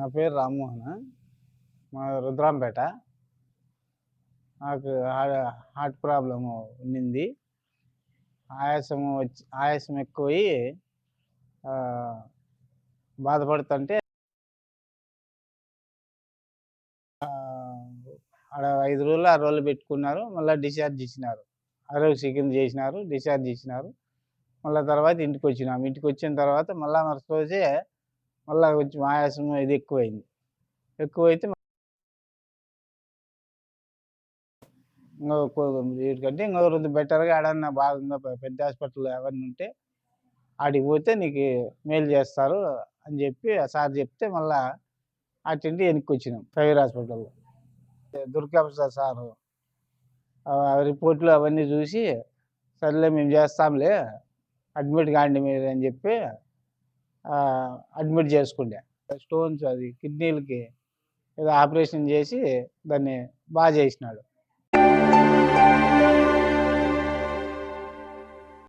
నా పేరు రామ్మోహన్. మా రుద్రాంపేట. నాకు హార్ట్ ప్రాబ్లం ఉండింది ఆయాసం వచ్చి ఆయాసం ఎక్కువయి బాధపడుతుంటే ఆడ ఐదు రోజులు ఆరు రోజులు పెట్టుకున్నారు. మళ్ళీ డిశ్చార్జ్ ఇచ్చినారు. ఆరోగ్య కింద చేసినారు డిశ్చార్జ్ ఇచ్చినారు. మళ్ళీ తర్వాత ఇంటికి వచ్చినాము ఇంటికి వచ్చిన తర్వాత మళ్ళీ మరుసటి రోజే మళ్ళీ కొంచెం ఆయాసం ఇది ఎక్కువైంది. ఎక్కువైతే ఇంకో కొ- వీటికంటే ఇంకో రోజు బెటర్గా ఆడన్నా బాగా పెద్ద హాస్పిటల్ ఎవరిని ఉంటే ఆడికి పోతే నీకు మేలు చేస్తారు అని చెప్పి ఆ సార్ చెప్తే మళ్ళా అటెండి వెనక్కి వచ్చినాం ప్రైవేట్ హాస్పిటల్లో. దుర్గాప్రసాద్ సారు రిపోర్ట్లు అవన్నీ చూసి సర్లే మేము చేస్తాంలే అడ్మిట్ కాండి మీరు అని చెప్పి అడ్మిట్ చేసుకుండే. స్టోన్స్ అది కిడ్నీలకి ఏదో ఆపరేషన్ చేసి దాన్ని బాగా చేసినాడు.